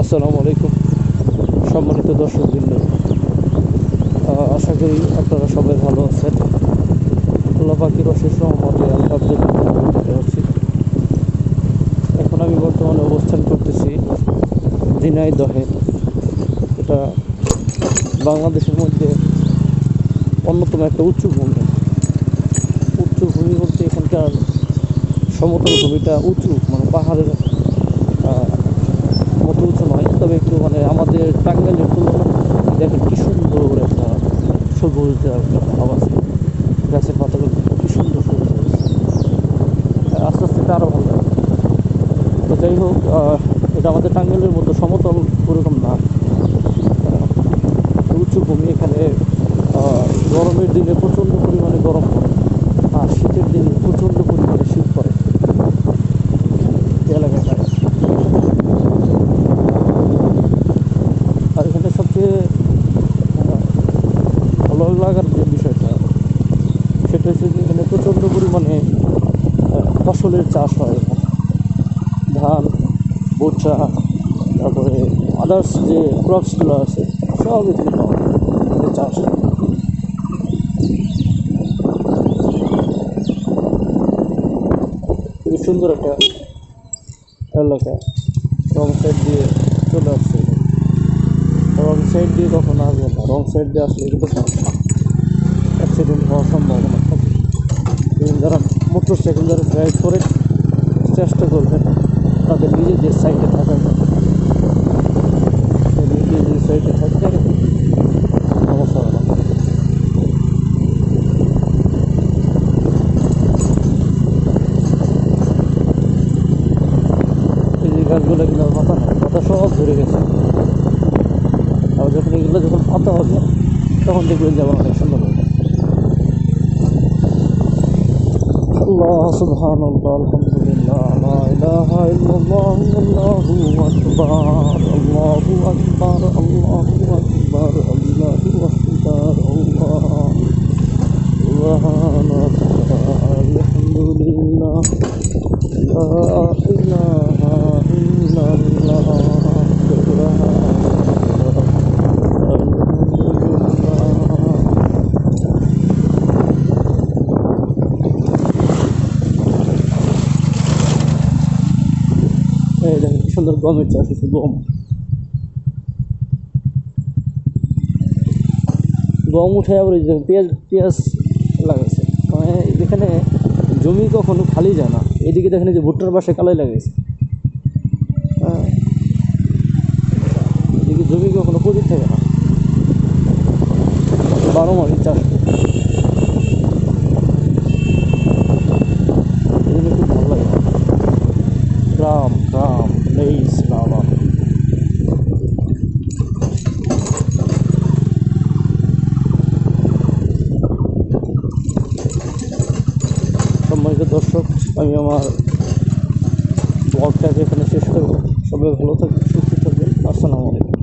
আসসালামু আলাইকুম সম্মানিত দর্শকবৃন্দ। আহ, আশা করি আপনারা সবাই ভালো আছেন। আল্লাহ পাখির অশেষ ভালো আছি এখন আমি বর্তমানে অবস্থান করতেছি ঝিনাইদহে। এটা বাংলাদেশের মধ্যে অন্যতম একটা উঁচু ভূমি। উঁচু ভূমি বলতে এখানকার সমতল ভূমিটা উঁচু মানে পাহাড়ের মতো উঁচু একটু মানে আমাদের টাঙ্গাইলের তুলনায় দেখেন কি সুন্দর করে একটা সবুজ একটা ভাব আছে। গাছের পাতাগুলো কি সুন্দর সবুজ। আস্তে আস্তে আরও ভালো লাগে তো যাই হোক এটা আমাদের টাঙ্গাইলের মতো সমতল ওরকম না। উঁচু ভূমি এখানে গরমের দিনে প্রচণ্ড পরিমাণে গরম পড়ে। আর শীতের দিনে প্রচণ্ড পরিমাণে শীত পড়ে এই এলাকাটায় আর এখানে সবচেয়ে আহ, ভালো লাগার যে বিষয়টা সেটা হচ্ছে যে এখানে প্রচণ্ড পরিমাণে ফসলের চাষ হয়। ধান, বোচা, তারপরে আদার্স যে ক্রপসগুলো আছে, সব এখানে পাওয়া চাষ। খুবই সুন্দর একটা এলাকা। রং সাইড দিয়ে চলে আসছে। রং সাইড দিয়ে কখন আসবে না। রং সাইড দিয়ে আসলে কিন্তু অ্যাক্সিডেন্ট হওয়ার সম্ভাবনা। এবং যারা মোটর সাইকেল যারা ড্রাইভ করে চেষ্টা করবেন তাদের নিজেদের সাইডে থাকার নিজেদের সাইডে সমস্যা হবে গাছগুলো কিন্তু পাতা পাতা সব ধরে গেছে। আর যখন এগুলো যখন পাতা হবে, তখন দেখবেন যেমন অনেক الله سبحان الله الحمد لله لا إله إلا الله الله أكبر الله أكبر الله أكبر الله أكبر الله سبحان الله الحمد لله সুন্দর গমের চাষ হচ্ছে গম। উঠে আবার পেঁয়াজ পেঁয়াজ লাগাইছে। মানে এখানে জমি কখনো খালি যায় না। এদিকে দেখেন যে ভুট্টার পাশে কালাই লাগাইছে। হ্যাঁ। এদিকে জমি কখনো প্রচুর থাকে না। বারো মাসে চাষ খুব ভালো লাগে। প্লেস বাবা সম্মানিত দর্শক, আমি আমার ব্লগটাকে এখানে শেষ করব। সবাই ভালো থাকবেন, সুস্থ থাকবেন। আসসালামু আলাইকুম।